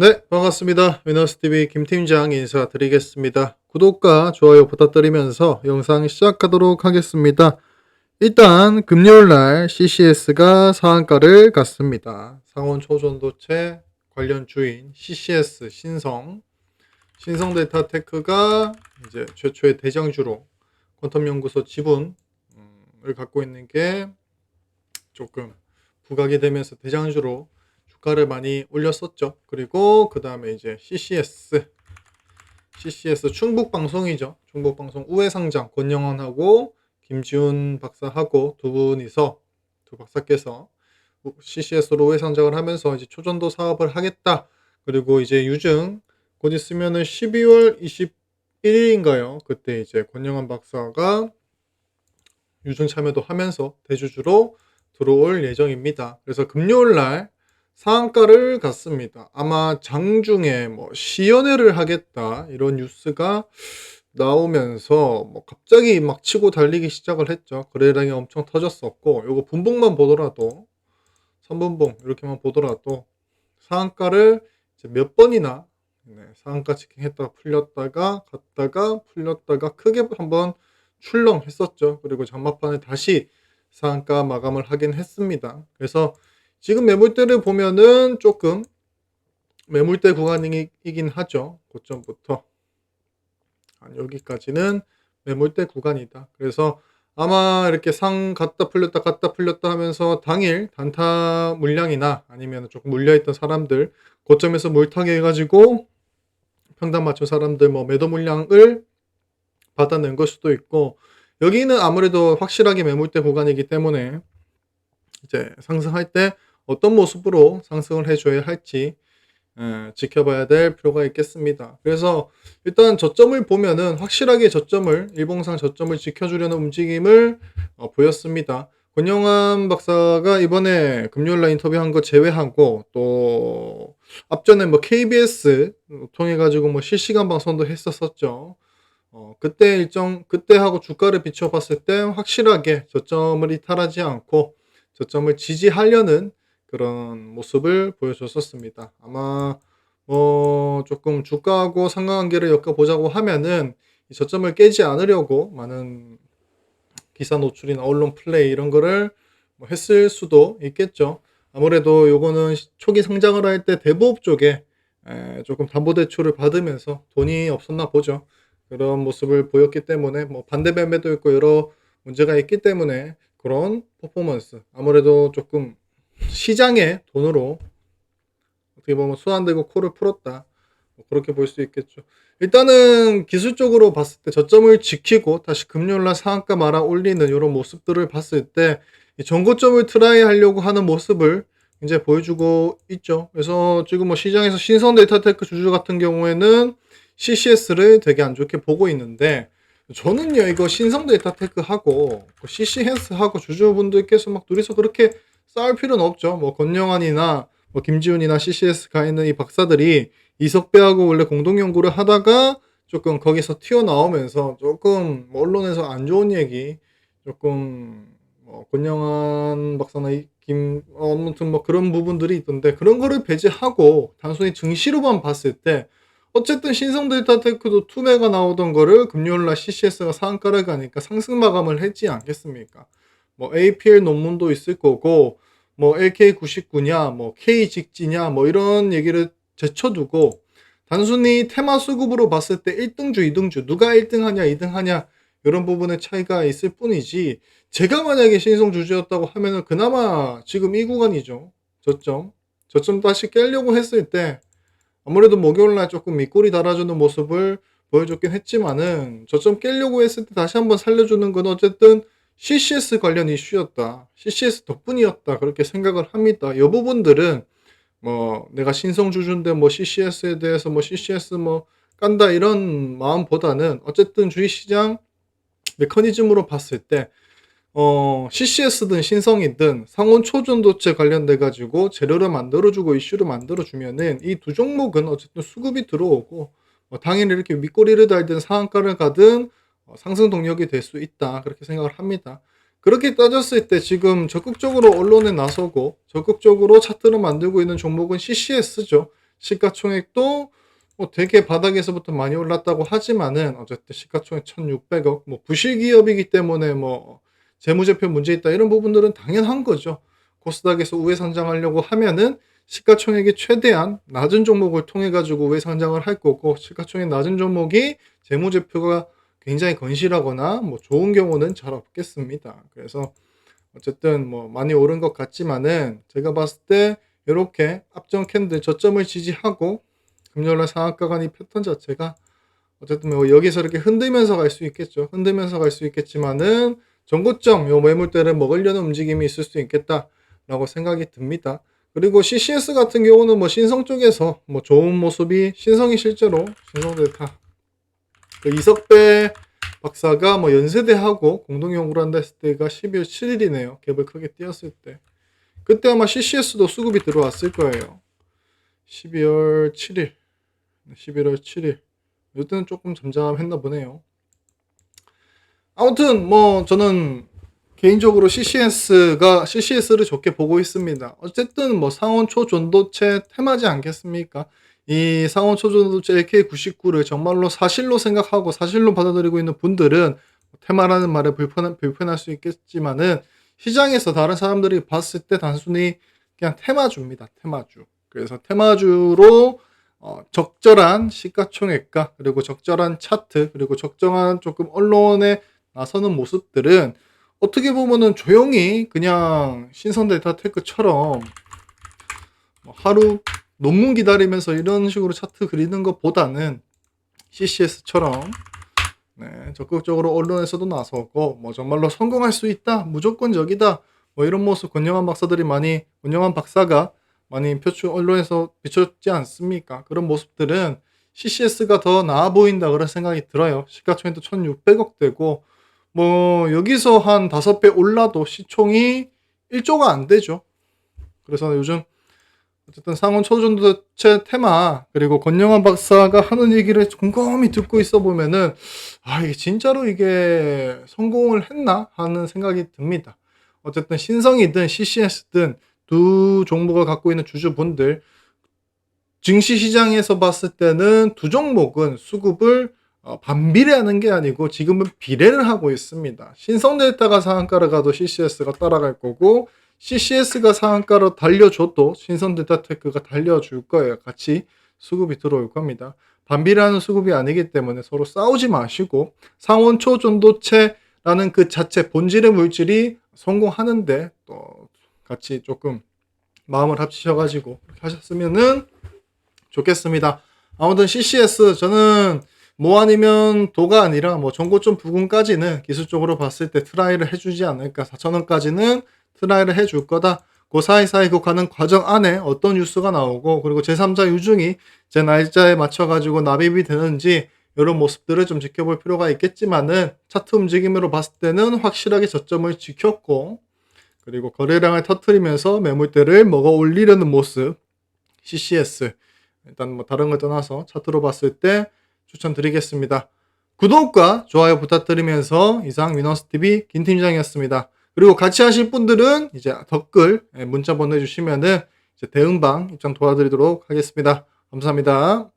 네, 반갑습니다. 위너스TV 김팀장 인사드리겠습니다. 구독과 좋아요 부탁드리면서 영상 시작하도록 하겠습니다. 일단 금요일날 CCS가 상한가를 갔습니다. 상온 초전도체 관련 주인 CCS 신성 신성 데이터 테크가 이제 최초의 대장주로 퀀텀 연구소 지분을 갖고 있는 게 조금 부각이 되면서 대장주로 주가를 많이 올렸었죠. 그리고 그 다음에 이제 CCS CCS 충북 방송이죠. 충북 방송 우회 상장 권영원하고 김지훈 박사하고 두 분이서 두 박사께서 CCS로 우회 상장을 하면서 이제 초전도 사업을 하겠다. 그리고 이제 유증 곧 있으면은 12월 21일인가요? 그때 이제 권영환 박사가 유증 참여도 하면서 대주주로 들어올 예정입니다. 그래서 금요일 날 상한가를 갔습니다. 아마 장중에 뭐 시연회를 하겠다 이런 뉴스가 나오면서 뭐 갑자기 막 치고 달리기 시작을 했죠. 거래량이 엄청 터졌었고 요거 분봉만 보더라도 3분봉 이렇게만 보더라도 상한가를 몇 번이나 네, 상한가 지킹했다가 풀렸다가 갔다가 풀렸다가 크게 한번 출렁했었죠. 그리고 장마판에 다시 상한가 마감을 하긴 했습니다. 그래서 지금 매물대를 보면은 조금 매물대 구간이긴 하죠. 고점부터 한 여기까지는 매물대 구간이다. 그래서 아마 이렇게 상 갔다 풀렸다 갔다 풀렸다 하면서 당일 단타 물량이나 아니면 조금 물려있던 사람들 고점에서 물타기 해가지고 평단 맞춘 사람들 뭐 매도 물량을 받아낸 걸 수도 있고 여기는 아무래도 확실하게 매물대 구간이기 때문에 이제 상승할 때 어떤 모습으로 상승을 해줘야 할지 에, 지켜봐야 될 필요가 있겠습니다. 그래서 일단 저점을 보면은 확실하게 저점을 일봉상 저점을 지켜주려는 움직임을 어, 보였습니다. 권영환 박사가 이번에 금요일 날 인터뷰한 거 제외하고 또 앞전에 뭐 KBS 통해 가지고 뭐 실시간 방송도 했었었죠. 어, 그때 일정 그때하고 주가를 비춰봤을 때 확실하게 저점을 이탈하지 않고 저점을 지지하려는 그런 모습을 보여줬었습니다. 아마 뭐 조금 주가하고 상관관계를 엮어보자고 하면은 이 저점을 깨지 않으려고 많은 기사 노출이나 언론 플레이 이런 거를 뭐 했을 수도 있겠죠. 아무래도 요거는 초기 성장을 할 때 대부업 쪽에 에, 조금 담보대출을 받으면서 돈이 없었나 보죠. 그런 모습을 보였기 때문에 뭐 반대 매매도 있고 여러 문제가 있기 때문에 그런 퍼포먼스 아무래도 조금 시장의 돈으로 어떻게 보면 수완되고 코를 풀었다. 뭐 그렇게 볼 수 있겠죠. 일단은 기술적으로 봤을 때 저점을 지키고 다시 금요일날 상한가 말아 올리는 이런 모습들을 봤을 때 전고점을 트라이 하려고 하는 모습을 이제 보여주고 있죠. 그래서 지금 뭐 시장에서 신성 데이터테크 주주 같은 경우에는 CCS를 되게 안 좋게 보고 있는데 저는요 이거 신성 데이터테크하고 CCS하고 주주분들께서 막 둘이서 그렇게 싸울 필요는 없죠. 뭐 권영환이나 뭐 김지훈이나 CCS 가 있는 이 박사들이 이석배하고 원래 공동 연구를 하다가 조금 거기서 튀어나오면서 조금 뭐 언론에서 안 좋은 얘기 조금 뭐 권영환 박사나 김 어, 아무튼 뭐 그런 부분들이 있던데 그런 거를 배제하고 단순히 증시로만 봤을 때 어쨌든 신성 데이터 테크도 투매가 나오던 거를 금요일날 CCS가 상한가를 가니까 상승 마감을 했지 않겠습니까? 뭐 APL 논문도 있을 거고 뭐 LK99냐 뭐 K 직지냐 뭐 이런 얘기를 제쳐두고 단순히 테마 수급으로 봤을 때 1등주 2등주 누가 1등하냐 2등하냐 이런 부분의 차이가 있을 뿐이지 제가 만약에 신성 주주였다고 하면은 그나마 지금 이 구간이죠. 저점 저점 다시 깨려고 했을 때 아무래도 목요일날 조금 밑꼬리 달아주는 모습을 보여줬긴 했지만은 저점 깨려고 했을 때 다시 한번 살려주는 건 어쨌든 CCS 관련 이슈였다. CCS 덕분이었다. 그렇게 생각을 합니다. 이 부분들은 뭐 내가 신성 주주인데 뭐 CCS에 대해서 뭐 CCS 뭐 깐다 이런 마음보다는 어쨌든 주식시장 메커니즘으로 봤을 때 어, CCS든 신성이든 상온 초전도체 관련돼 가지고 재료를 만들어주고 이슈를 만들어주면은 이 두 종목은 어쨌든 수급이 들어오고 어, 당연히 이렇게 윗꼬리를 달든 상한가를 가든 어, 상승 동력이 될 수 있다 그렇게 생각을 합니다. 그렇게 따졌을 때 지금 적극적으로 언론에 나서고 적극적으로 차트를 만들고 있는 종목은 CCS죠. 시가총액도 뭐 되게 바닥에서부터 많이 올랐다고 하지만은 어쨌든 시가총액 1,600억 뭐 부실 기업이기 때문에 뭐 재무제표 문제 있다 이런 부분들은 당연한 거죠. 코스닥에서 우회 상장하려고 하면은 시가총액이 최대한 낮은 종목을 통해 가지고 우회 상장을 할 거고 시가총액 낮은 종목이 재무제표가 굉장히 건실하거나 뭐 좋은 경우는 잘 없겠습니다. 그래서 어쨌든 뭐 많이 오른 것 같지만은 제가 봤을 때 이렇게 앞전 캔들 저점을 지지하고 금요일날 상한가 간 이 패턴 자체가 어쨌든 뭐 여기서 이렇게 흔들면서 갈 수 있겠죠. 흔들면서 갈 수 있겠지만은 전고점 요 매물대를 먹으려는 움직임이 있을 수 있겠다라고 생각이 듭니다. 그리고 CCS 같은 경우는 뭐 신성 쪽에서 뭐 좋은 모습이 신성이 실제로 신성 데이터 그 이석배 박사가 뭐 연세대하고 공동 연구를 한다 했을 때가 12월 7일이네요. 갭을 크게 띄었을 때. 그때 아마 CCS도 수급이 들어왔을 거예요. 12월 7일. 11월 7일. 이때는 조금 잠잠했나 보네요. 아무튼 뭐 저는 개인적으로 CCS가 CCS를 좋게 보고 있습니다. 어쨌든 뭐 상온 초전도체 테마지 않겠습니까? 이 상온 초전도체 LK99를 정말로 사실로 생각하고 사실로 받아들이고 있는 분들은 테마라는 말에 불편 불편할 수 있겠지만은 시장에서 다른 사람들이 봤을 때 단순히 그냥 테마주입니다. 테마주. 그래서 테마주로 어, 적절한 시가총액과 그리고 적절한 차트 그리고 적정한 조금 언론에 나서는 모습들은 어떻게 보면은 조용히 그냥 신선 데이터 테크처럼 뭐 하루 논문 기다리면서 이런 식으로 차트 그리는 것보다는 CCS처럼 네, 적극적으로 언론에서도 나서고 뭐 정말로 성공할 수 있다 무조건적이다 뭐 이런 모습 권영환 박사들이 많이 권영환 박사가 많이 표출 언론에서 비쳤지 않습니까? 그런 모습들은 CCS가 더 나아 보인다 그런 생각이 들어요. 시가총액도 1,600억 되고 뭐 여기서 한 다섯 배 올라도 시총이 1조가 안 되죠. 그래서 요즘 어쨌든 상원 초전도체 테마 그리고 권영환 박사가 하는 얘기를 곰곰이 듣고 있어 보면은 아 이게 진짜로 이게 성공을 했나 하는 생각이 듭니다. 어쨌든 신성이든 CCS든 두 종목을 갖고 있는 주주분들 증시 시장에서 봤을 때는 두 종목은 수급을 어, 반비례하는 게 아니고 지금은 비례를 하고 있습니다. 신성데이터가 상한가를 가도 CCS가 따라갈 거고 CCS가 상한가로 달려줘도 신성데이터테크가 달려줄 거예요. 같이 수급이 들어올 겁니다. 반비례하는 수급이 아니기 때문에 서로 싸우지 마시고 상온초 전도체라는 그 자체 본질의 물질이 성공하는데 또 같이 조금 마음을 합치셔가지고 하셨으면은 좋겠습니다. 아무튼 CCS 저는 뭐 아니면 도가 아니라 뭐 전고점 부근까지는 기술적으로 봤을 때 트라이를 해주지 않을까 4천원까지는 트라이를 해줄 거다. 그 사이사이 그 가는 과정 안에 어떤 뉴스가 나오고 그리고 제3자 유중이 제 날짜에 맞춰가지고 납입이 되는지 이런 모습들을 좀 지켜볼 필요가 있겠지만은 차트 움직임으로 봤을 때는 확실하게 저점을 지켰고 그리고 거래량을 터트리면서 매물대를 먹어 올리려는 모습 CCS 일단 뭐 다른 걸 떠나서 차트로 봤을 때 추천드리겠습니다. 구독과 좋아요 부탁드리면서 이상 위너스TV 김팀장이었습니다. 그리고 같이 하실 분들은 이제 댓글 문자 보내주시면은 대응방 입장 도와드리도록 하겠습니다. 감사합니다.